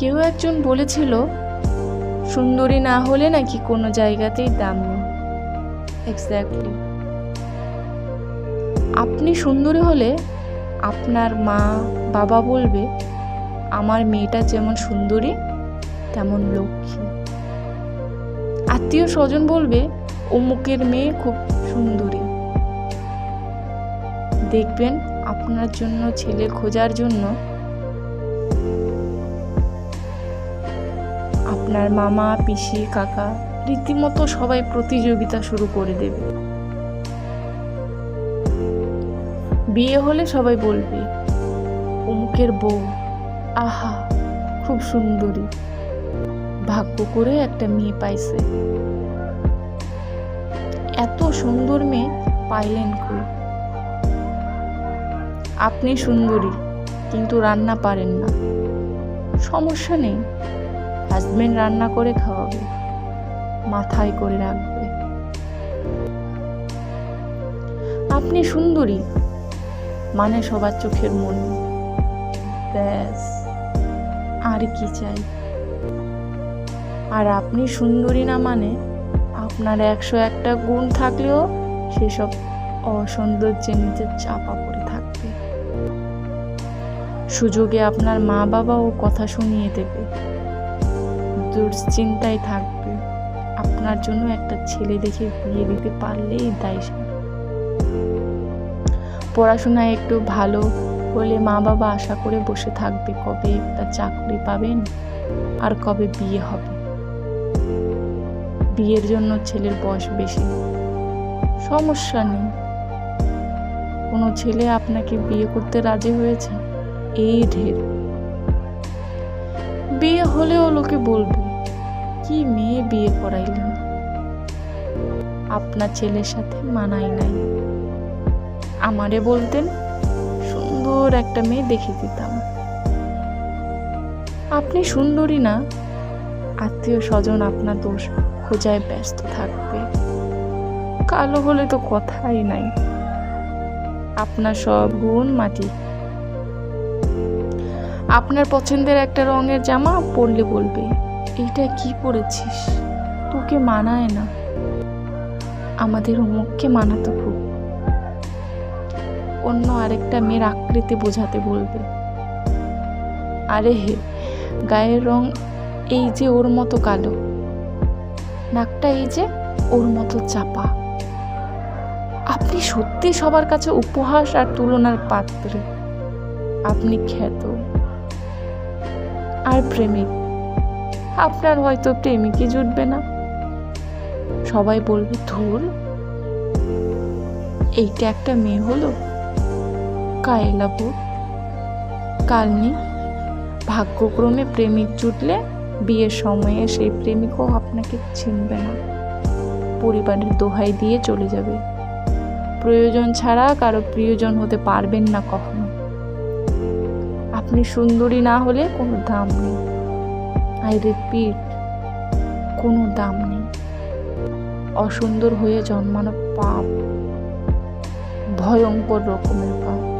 কেউ একজন বলেছিল, সুন্দরী না হলে নাকি কোনো জায়গাতেই দাম নেই। এক্স্যাক্টলি আপনি সুন্দরী হলে আপনার মা, বাবা বলবে, আমার মেয়েটা যেমন সুন্দরী, তেমন লক্ষ্মী। আত্মীয় স্বজন বলবে, অমুকের মেয়ে খুব সুন্দরী। দেখবেন আপনার জন্য ছেলে খোঁজার জন্য আপনার মামা, পিসি, কাকা রীতিমতো সবাই প্রতিযোগিতা শুরু করে দেবে। বিয়ে হলে সবাই বলবে, অমুকের বউ, আহা, খুব সুন্দরী। ভাগ্য করে একটা মেয়ে পাইছে। এত সুন্দর মেয়ে পাইলেন কই? আপনি সুন্দরী, কিন্তু রান্না পারেন না। সমস্যা নেই। হাজবেন্ড রান্না করে খাওয়াবে, মাথায় করে রাখবে। আপনি সুন্দরী মানে সবার চোখের মন। ব্যাস, আর কি চাই? আর আপনি সুন্দরী না মানে আপনার একশো একটা গুণ থাকলেও সেসব অসৌন্দর্যের নিচে চাপা পড়ে থাকবে। সুযোগে আপনার মা বাবাও কথা শুনিয়ে দেবে। দুশ্চিন্তায় থাকবে। আপনার জন্য একটা ছেলে দেখে বিয়ে দিতে পারলেই দায়। পড়াশোনায় একটু ভালো হলে মা বাবা আশা করে বসে থাকবে কবে একটা চাকরি পাবেন আর কবে বিয়ে হবে। বিয়ের জন্য ছেলের বয়স বেশি। সমস্যা নেই। কোনো ছেলে আপনাকে বিয়ে করতে রাজি হয়েছে? এই ঢের। বিয়ে হলেও লোকে বলবে কি মেয়ে বিয়ে করাইলেন? আপনার ছেলের সাথে মানাই নাই। আমারে বলতেন, সুন্দর একটা মেয়ে দেখে দিতাম। আপনি সুন্দরী না, আত্মীয় স্বজন আপনার দোষ খোঁজায় ব্যস্ত থাকবে। কালো হলে তো কথাই নাই। আপনার সব গুণ মাটি। আপনার পছন্দের একটা রঙের জামা পরলে বলবে এইটা কি পরেছিস তোকে মানায় না। আমাদের অমুককে মানাতো খুব। অন্য আরেকটা মেয়ের আকৃতি বোঝাতে বলবে। আরে হে, গায়ের রং এই যে ওর মতো কালো। নাকটা এই যে ওর মতো চাপা। আপনি সত্যি সবার কাছে উপহাস আর তুলনার পাত্রে। আপনি খ্যাত। আর প্রেমিক। আপনার হয়তো প্রেমিকই জুটবে না। সবাই বলবে, ধুর, এইটা একটা মেয়ে হলো? কায়লাপুর কালনি ভাগ্যক্রমে প্রেমিক জুটলে বিয়ের সময়ে সেই প্রেমিকও আপনাকে চিনবে না। পরিবারের দোহাই দিয়ে চলে যাবে। প্রয়োজন ছাড়া কারও প্রিয়জন হতে পারবেন না কখনো। আপনি সুন্দরী না হলে কোনো দাম নেই। আই রিপিট কোনো দাম নেই। অসুন্দর হয়ে জন্মানো পাপ ভয়ঙ্কর রকমের পাপ।